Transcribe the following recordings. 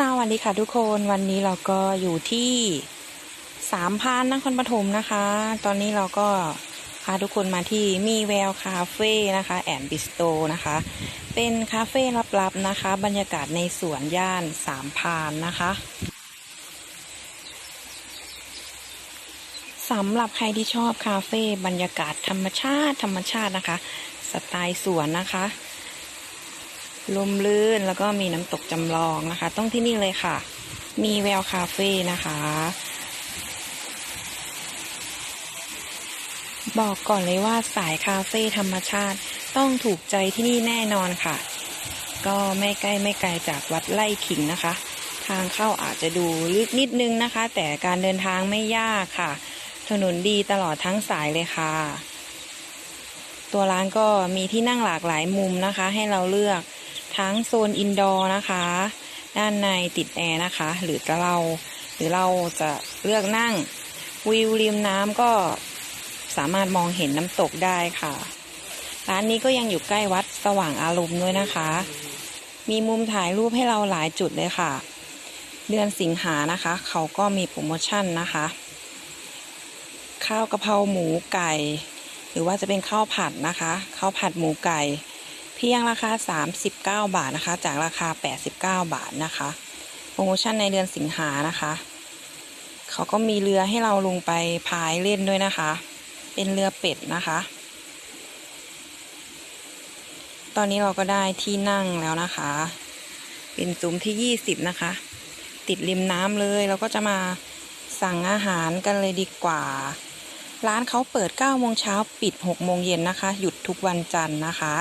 สวัสดีค่ะทุกคนวันนี้เราก็อยู่ที่สามพานนครปฐมนะคะ ตอนนี้เราก็พาทุกคนมาที่มีแววคาเฟ่นะคะแอนบิสโตนะคะ เป็นคาเฟ่ลับๆนะคะ บรรยากาศในสวนย่านสามพานนะคะสำหรับใครที่ชอบคาเฟ่บรรยากาศธรรมชาติธรรมชาตินะคะ สไตล์สวนนะคะ ลมลื่นแล้วก็มีน้ำตกจำลองนะคะ ต้องที่นี่เลยค่ะ มีแววคาเฟ่นะคะ บอกก่อนเลยว่าสายคาเฟ่ธรรมชาติต้องถูกใจที่นี่แน่นอนค่ะ ก็ไม่ใกล้ไม่ไกลจากวัดไล่ขิงนะคะ ทางเข้าอาจจะดูลึกนิดนึงนะคะ แต่การเดินทางไม่ยากค่ะ ถนนดีตลอดทั้งสายเลยค่ะ ตัวร้านก็มีที่นั่งหลากหลายมุมนะคะ ให้เราเลือก ทั้งโซนอินดอร์นะคะ ด้านในติดแอร์นะคะ หรือจะเรา หรือเราจะเลือกนั่งวิวริมน้ำก็สามารถมองเห็นน้ำตกได้ค่ะ ร้านนี้ก็ยังอยู่ใกล้วัดสว่างอารมณ์ด้วยนะคะ มีมุมถ่ายรูปให้เราหลายจุดเลยค่ะ เดือนสิงหานะคะ เขาก็มีโปรโมชั่นนะคะ ข้าวกะเพราหมูไก่ หรือว่าจะเป็นข้าวผัดนะคะ ข้าวผัดหมูไก่ เพียงราคา 39 บาทนะคะ จากราคา 89 บาทนะคะ โปรโมชั่นในเดือนสิงหานะคะ เขาก็มีเรือให้เราลงไปพายเล่นด้วยนะคะ เป็นเรือเป็ดนะคะ ตอนนี้เราก็ได้ที่นั่งแล้วนะคะ เป็นซุ้มที่ 20 นะคะ ติดริมน้ำเลย เราก็จะมาสั่งอาหารกันเลยดีกว่า ร้านเขาเปิด9โมงเช้าปิด6โมงเย็นนะคะ หยุดทุกวันจันทร์นะคะ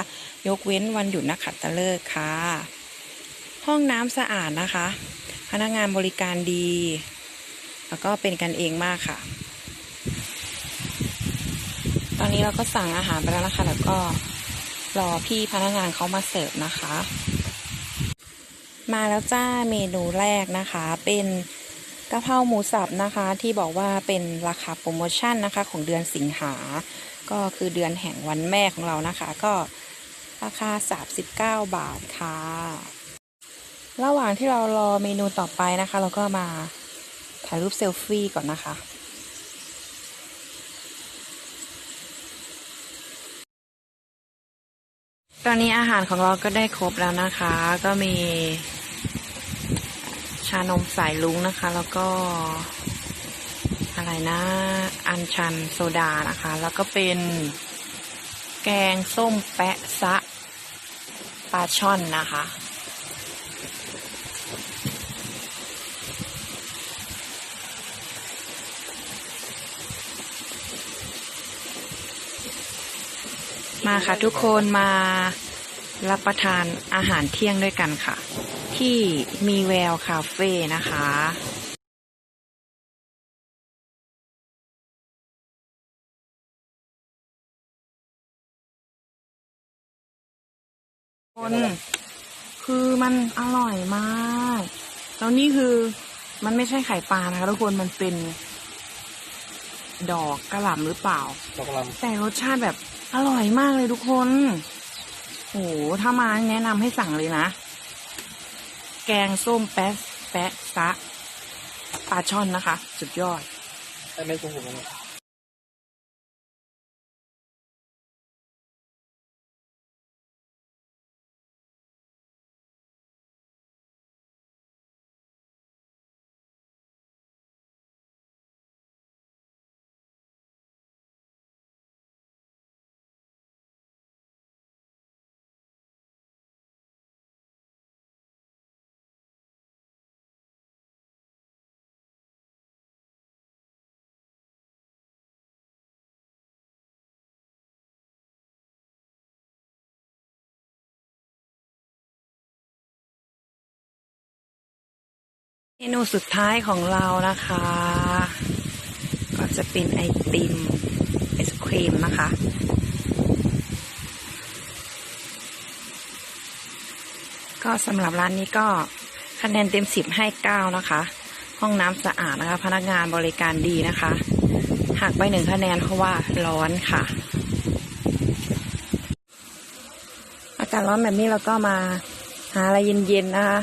ยกเว้นวันหยุดนักขัตฤกษ์ค่ะ ห้องน้ำสะอาดนะคะ พนักงานบริการดี แล้วก็เป็นกันเองมากค่ะ ตอนนี้เราก็สั่งอาหารไปแล้วนะคะ แล้วก็รอพี่พนักงานเขามาเสิร์ฟนะคะ มาแล้วจ้าเมนูแรกนะคะ เป็น กะเพราหมูสับนะคะที่บอกว่าเป็นราคาโปรโมชั่นนะคะ ของเดือนสิงหา ก็คือเดือนแห่งวันแม่ของเรานะคะ ก็ราคา 39 บาทค่ะ ระหว่างที่เรารอเมนูต่อไปนะคะ เราก็มาถ่ายรูปเซลฟี่ก่อนนะคะ ตอนนี้อาหารของเราก็ได้ครบแล้วนะคะ ก็มี ชานมสายลุงนะคะ แล้วก็ อะไรนะ อันชันโซดานะคะ แล้วก็เป็นแกงส้มแปะซะปลาช่อนนะคะมาค่ะทุกคนมารับประทานอาหารเที่ยงด้วยกันค่ะ ที่มีแววคาเฟ่นะคะคนคือมันอร่อยมาก แล้วนี่คือมันไม่ใช่ไข่ปลานะคะทุกคนมันเป็นดอกกระหล่ำหรือเปล่า ดอกลแต่รสชาติแบบอร่อยมากเลยทุกคนโหถ้ามาแนะนำให้สั่งเลยนะ แกงส้มแปะแปะซะปลาช่อนนะคะ สุดยอด แต่ไม่คุ้มผม เมนูสุดท้ายของเรานะคะ ก็จะเป็นไอติมไอศครีมนะคะ ก็สำหรับร้านนี้ก็คะแนนเต็มสิบให้เก้านะคะ ห้องน้ำสะอาดนะคะ พนักงานบริการดีนะคะหักไปหนึ่งคะแนนเพราะว่าร้อนค่ะ อากาศร้อนแบบนี้เราก็มาหาอะไรเย็นๆนะคะ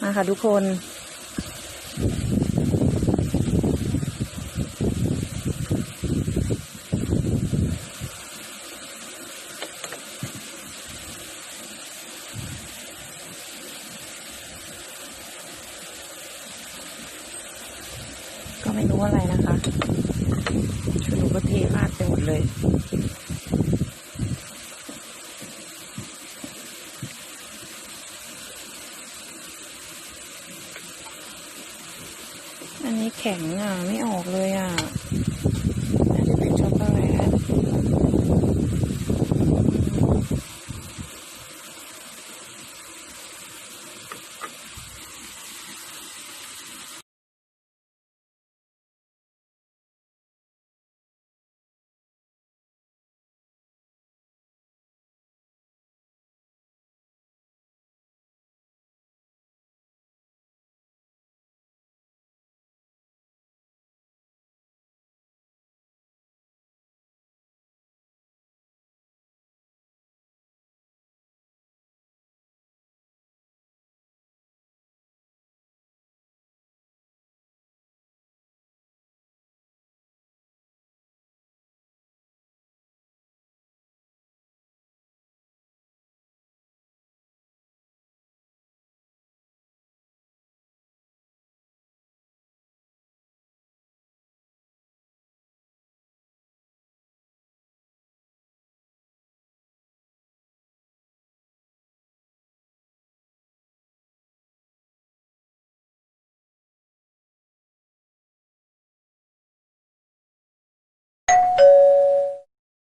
มาค่ะทุกคน อะ ไม่ออกเลยอะ